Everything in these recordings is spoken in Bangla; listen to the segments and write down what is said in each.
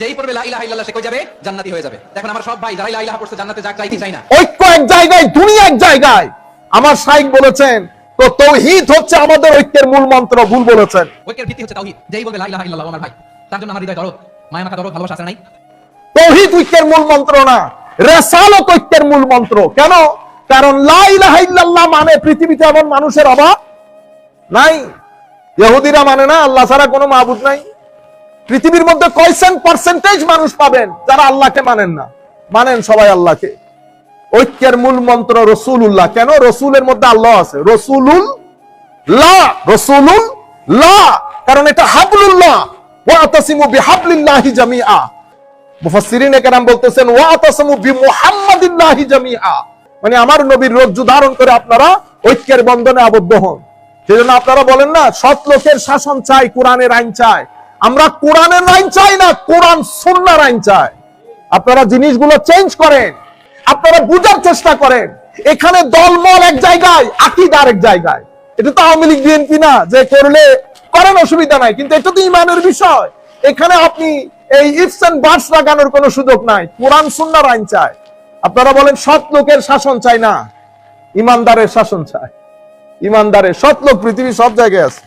যেই পড়বে লা ইলাহা ইল্লাল্লাহ সে কই যাবে? জান্নাতি হয়ে যাবে। দেখুন আমার সব ভাই যারা লা ইলাহা পড়ছে জান্নাতে যাক চাই না। ঐক্য এক জায়গায় দুনিয়া এক জায়গায়। আমার শাইখ বলেছেন তো তৌহিদ হচ্ছে আমাদের ঐক্যের মূল মন্ত্র ভুল বলেছেন। ঐক্যের ভিত্তি হচ্ছে তাওহীদ যেই বলবে লা ইলাহা ইল্লাল্লাহ আমার ভাই তার জন্য আমার হৃদয় দরদ। মায়া মাখা দরদ ভালোবাসা আছে নাই? তৌহিদ ঐক্যের মূল মন্ত্র না রেসালত ঐক্যের মূল মন্ত্র। কেন? কারণ লা ইলাহা ইল্লাল্লাহ মানে পৃথিবীতে এমন মানুষের অভাব নাই। ইহুদিরা মানে না আল্লাহ ছাড়া কোনো মাহবুদ নাই। পৃথিবীর মধ্যে কয়সেন পার্সেন্টেজ মানুষ পাবেন? যারা আল্লাহকে মানেন না। মানেন সবাই আল্লাহকে। ঐক্যের মূল মন্ত্র রসুল্লাহ কেন? রসুলের মধ্যে আল্লাহ আছে। রসুলুল লা। রসুলুল লা। কারণ এটা হাবলুল্লাহ। বিহাবলিল্লাহি জামিআ। মুফাসসিরিন বলতেছেন বিমুহাম্মাদিল্লাহি জামিআ। মানে আমার নবীর রজ্জু ধারণ করে আপনারা ঐক্যের বন্ধনে আবদ্ধ হন। সেজন্য আপনারা বলেন না, সৎ লোকের শাসন চাই, কোরআনের আইন চাই। আমরা কোরআনের আইন চাই না, কোরআন সুন্নাহর আইন চাই। আপনারা জিনিসগুলো চেঞ্জ করেন, আপনারা বুঝার চেষ্টা করেন। এখানে দলমল এক জায়গায় আকিদার এক জায়গায়। এটা তো আওয়ামী লীগ, বিএনপি না, যে করলে করেন, অসুবিধা নাই। কিন্তু এটা তো ইমানের বিষয়। এখানে আপনি এই ইফস এন্ড বার্ডস লাগানোর কোনো সুযোগ নাই। কোরআন, সুন্নার আইন চায় আপনারা বলেন, সৎ লোকের শাসন চাই না। ইমানদারের শাসন চায় ইমানদারের সৎ লোক পৃথিবী সব জায়গায় আছে।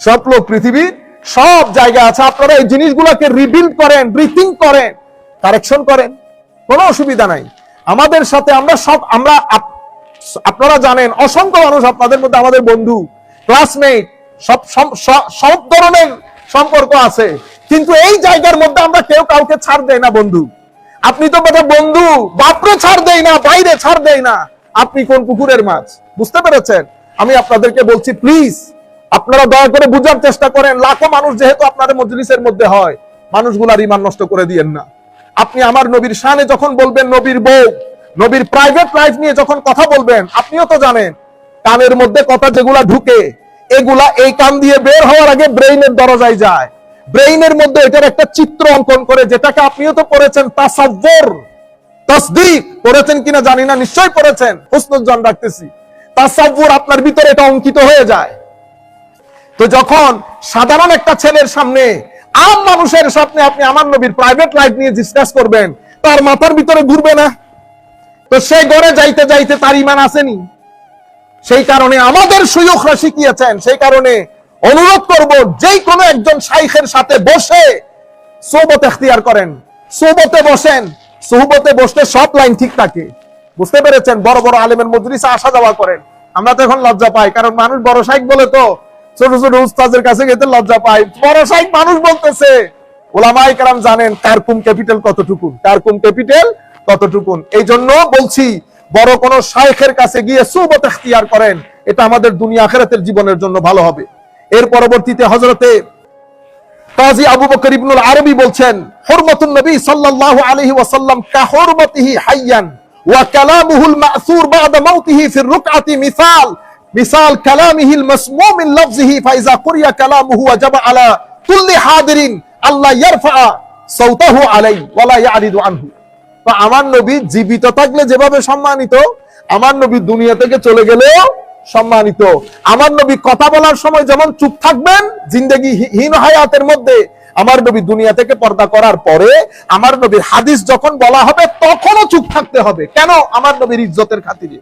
সৎ লোক পৃথিবীর সব জায়গা আছে। আপনারা এই জিনিসগুলোকে রিবিল্ড করেন রিথিং করেন কারেকশন করেন, কোনো অসুবিধা নাই। আমাদের সাথে আমরা সব, আমরা আপনারা জানেন, অসংখ্য মানুষ আপনাদের মধ্যে আমাদের বন্ধু ক্লাসমেট সব, সব- ধরনের সম্পর্ক আছে। কিন্তু এই জায়গার মধ্যে আমরা কেউ কাউকে ছাড় দেয় না, বন্ধু। আপনি তো বোধহয় বন্ধু, বাপরে ছাড় দেয় না, বাইরে ছাড় দেয় না। আপনি কোন পুকুরের মাছ? বুঝতে পেরেছেন? আমি আপনাদেরকে বলছি প্লিজ আপনারা দয়া করে বুঝার চেষ্টা করেন, লাখো মানুষ যেহেতু আপনাদের মজলিসের মধ্যে হয়, মানুষগুলার ইমান নষ্ট করে দিয়েন না। আপনি আমার নবীর শানে যখন বলবেন নবীর বউ, নবীর প্রাইভেট লাইফ নিয়ে যখন কথা বলবেন, আপনিও তো জানেন, কানের মধ্যে কথা যেগুলা ঢুকে, এগুলা এই কান দিয়ে বের হওয়ার আগে ব্রেইনের দরজায় যায়। ব্রেইনের মধ্যে এটার একটা চিত্র অঙ্কন করে, যেটাকে আপনিও তো করেছেন তাসাব্বর তসদিক করেছেন কিনা জানি না নিশ্চয় করেছেন হুসনুজ্জান রাখতেছি। তাসাব্বুর আপনার ভিতরে এটা অঙ্কিত হয়ে যায়। তো যখন সাধারণ একটা ছেলের সামনে আম মানুষের সামনে আপনি আমার নবীর প্রাইভেট লাইফ নিয়ে ডিসকাস করবেন, তার মাথার ভিতরে ঘুরবে না। তো সে ঘরে যাইতে যাইতে তার ইমান আসেনি। সেই কারণে আমাদের সুযোগরা শিখিয়েছেন, সেই কারণে অনুরোধ করব যেই কোনো একজন শাইখের সাথে বসে সোবত এখতিয়ার করেন। সোবতে বসেন, সোহবতে বসলে সব লাইন ঠিক থাকে। বুঝতে পেরেছেন? বড় বড় আলেমের মজলিসে আসা যাওয়া করেন। আমরা তো এখন লজ্জা পাই, কারণ মানুষ বড় শাইখ বলে তো ছোট ছোট উস্তাদের কাছে গেতে লজ্জা পাই। বড় শাইখ মানুষ বলতেছে ওলামাই কারাম জানেন কারকুম ক্যাপিটাল কতটুকুন? কারকুম ক্যাপিটাল কতটুকুন? এই জন্য বলছি, বড় কোন শাইখের কাছে গিয়ে সুবত এখতিয়ার করেন, এটা আমাদের দুনিয়া আখেরাতের জীবনের জন্য ভালো হবে। এর পরবর্তীতে হজরতে কাজী আবু বকর ইবনুল আরবি বলছেন, হুরমাতুন নবী সাল্লাল্লাহু আলাইহি ওয়াসাল্লাম কা হুরমাতিহি হাইয়ান ওয়া কালামুহুল মা'সুর বা'দা মাউতিহি ফির রুকআতি মিসাল। মিসাল কালামিহিল মাসমুম মিন ফাইজা কুরিয়া কালামুহু ওয়াজাবা আলা কুল্লি হাদিরিন আল্লাহ ইয়ারফা সাউতাহু আলাই ওয়ালা ইয়ারিদু আনহু। তো আমার নবী জীবিত থাকলে যেভাবে সম্মানিত, আমার নবী দুনিয়া থেকে চলে গেলেও সম্মানিত। আমার নবী কথা বলার সময় যেমন চুপ থাকবেন জিন্দগি হীন হায়াতের মধ্যে আমার নবী দুনিয়া থেকে পর্দা করার পরে আমার নবীর হাদিস যখন বলা হবে, তখনও চুপ থাকতে হবে। কেন? আমার নবীর ইজ্জতের খাতিরে।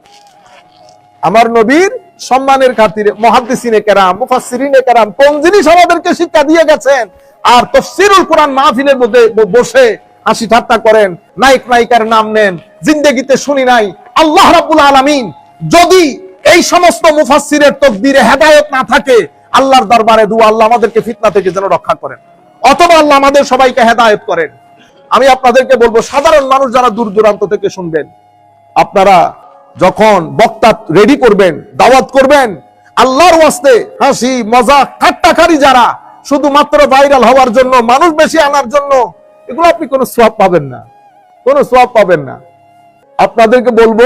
আমার নবীর সম্মানের খাতিরে মহাদ্দিসিনে কেরাম, মুফাসসিরিনে কেরাম কোন জিনিস আমাদেরকে শিক্ষা দিয়ে গেছেন? আর তফসিরুল কোরআন মাহফিলের মধ্যে বসে হাসি ঠাট্টা করেন, নায়ক নায়িকার নাম নেন, জিন্দেগিতে শুনি নাই। আল্লাহ রাব্বুল আলামিন যদি এই সমস্ত মুফাসসিরের তকদিরে হেদায়েত না থাকে, আল্লাহর দরবারে দু আল্লাহ আমাদেরকে ফিতনা থেকে যেন রক্ষা করেন। অথবা আল্লাহ আমাদের সবাইকে হেদায়েত করেন। আমি আপনাদেরকে বলব, সাধারণ মানুষ যারা দূর দূরান্ত থেকে শুনবেন, আপনারা যখন বক্তা রেডি করবেন, দাওয়াত করবেন, আল্লাহর ওয়াস্তে হাসি মজা ঠাট্টাখারি যারা, শুধুমাত্র ভাইরাল হওয়ার জন্য, মানুষ বেশি আনার জন্য, এগুলো আপনি কোনো সোয়াব পাবেন না। কোনো সোয়াব পাবেন না। আপনাদেরকে বলব,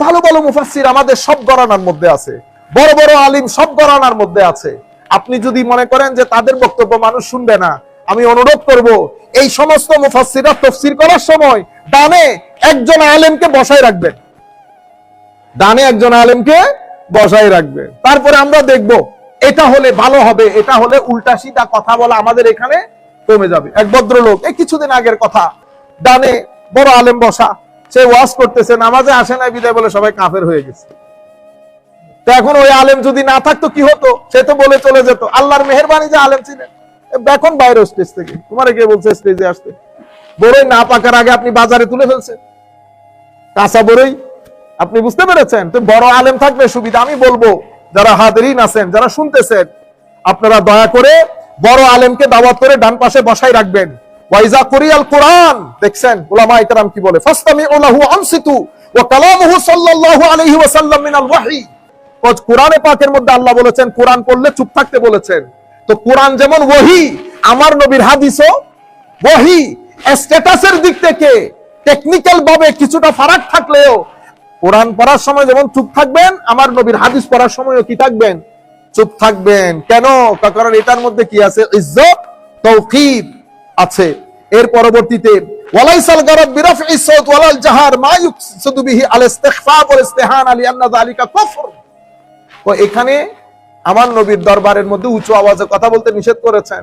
ভালো ভালো মুফাসসির আমাদের সব গণনার মধ্যে আছে। বড় বড় আলিম সব গণনার মধ্যে আছে। আপনি যদি মনে করেন যে তাদের বক্তব্য মানুষ শুনবে না, আমি অনুরোধ করব, এই সমস্ত মুফাসসিরা তফসির করার সময় ডানে একজন আলেমকে বসায় রাখবেন। ডানে একজন আলেমকে বসায় রাখবে। তারপরে আমরা দেখব, এটা হলে ভালো হবে, এটা হলে উল্টা সিধা কথা বলা আমাদের এখানে কমে যাবে। এক ভদ্রলোক, এই কিছুদিন আগের কথা, ডানে বড় আলেম বসা, সে ওয়াজ করতেছে, নামাজে আসে না বিদায় বলে সবাই কাফের হয়ে গেছে। এখন ওই আলেম যদি না থাকতো, কি হতো? সে তো বলে চলে যেত। আল্লাহর মেহরবানি যে আলেম ছিলেন। এখন বাইরে স্টেজ থেকে। তোমার কে বলছে স্টেজে আসতে? বড়ই না পাকার আগে আপনি বাজারে তুলে ফেলছেন। কাঁচা বড়ই আপনি বুঝতে পেরেছেন? তো বড় আলেম থাকবে সুবিধা, আমি বলব, যারা হাতেরিন আছেন, যারা শুনতেছেন, আপনারা দয়া করে বড় আলেমকে দাওয়াত করে ডান পাশে বসাই রাখবেন। ওয়াইজা কোরআন, দেখছেন? ইকরাম কি বলে? ফাস্তামি উলাহু আনসিতু সাল্লাল্লাহু আলাইহি ওয়াসাল্লাম মিনাল কোরআনে পাকের মধ্যে আল্লাহ বলেছেন, কোরআন পড়লে চুপ থাকতে বলেছেন। তো কোরআন যেমন ওহি আমার নবীর হাদিসও ওহি স্ট্যাটাসের দিক থেকে টেকনিক্যাল ভাবে কিছুটা ফারাক থাকলেও কোরআন পড়ার সময় যেমন চুপ থাকবেন, আমার নবীর হাদিস পড়ার সময়ও কি থাকবেন? চুপ থাকবেন। কেন? কারণ এটার মধ্যে কি আছে? ইজ্জত তৌকির আছে। এর পরবর্তীতে, ওয়ালাইসাল গারাদ বিরাফই সাউত ওয়ালাল জাহার মা ইউকসিদু বিহি আল ইস্তিগফার ওয়াল ইস্তিহান আলি আন্না যালিকা কুফর। তো এখানে আমার নবীর দরবারের মধ্যে উঁচু আওয়াজে কথা বলতে নিষেধ করেছেন।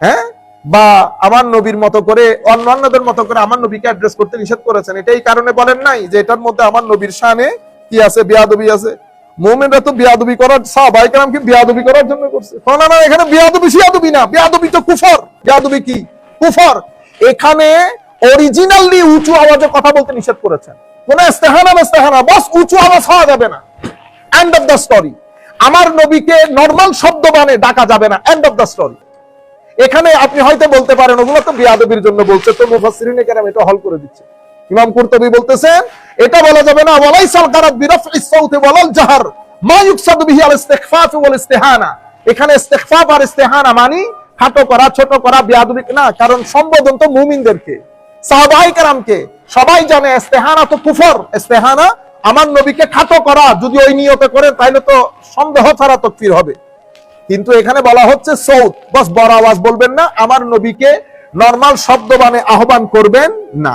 হ্যাঁ? বা আমার নবীর মতো করে, অন্যান্যদের মতো করে আমার নবীকে অ্যাড্রেস করতে নিষেধ করেছেন। এটা এই কারণে বলেন নাই যে এটার মধ্যে আমার নবীর শানে কি আছে, বিয়াদবি আছে। মোমেনরা তো বিয়াদবি করার সাহাবাই কালাম কি বিয়াদবি করার জন্য করছে? না না এখানে বিয়াদবি সিয়াদবি না, বিয়াদবি তো কুফর। বিয়াদবি কি? কুফর। এখানে অরিজিনালি উঁচু আওয়াজে কথা বলতে নিষেধ করেছেন। কোন ইস্তেহানা ইস্তেহানা বস উঁচু আওয়াজ হওয়া যাবে না। এন্ড অফ দ্য স্টোরি আমার নবীকে নর্মাল শব্দ বানে ডাকা যাবে না। এন্ড অফ দ্য স্টোরি এখানে আপনি হয়তো বলতে পারেন, ওগুলো তো বিয়াদবির জন্য বলছে, তো মুফাসসিরিনে কেরাম এটা হল করে দিচ্ছে। ইমাম কুরতুবী বলতেছেন, এটা বলা যাবে না, ওয়ালাইসাল গারাদ বিরাফইস সাউতি ওয়ালাল জাহার, মা ইউকসাদু বিহি আল ইস্তিগফাফ ওয়াল ইস্তিহানা। এখানে ইস্তিগফাফ আর ইস্তিহানা মানে খাটো করা, ছোট করা, বিয়াদবি না, কারণ সম্বোধন তো মুমিনদেরকে, সাহাবাই কেরামকে। সবাই জানে ইস্তেহানা তো কুফর, ইস্তেহানা আমার নবীকে খাটো করা, যদি ওই নিয়তে করেন তাহলে তো সন্দেহ ছাড়া তকফির হবে। কিন্তু এখানে বলা হচ্ছে সৌদ। বস, বড় আওয়াজ বলবেন না। আমার নবীকে নর্মাল শব্দ বানে আহ্বান করবেন না।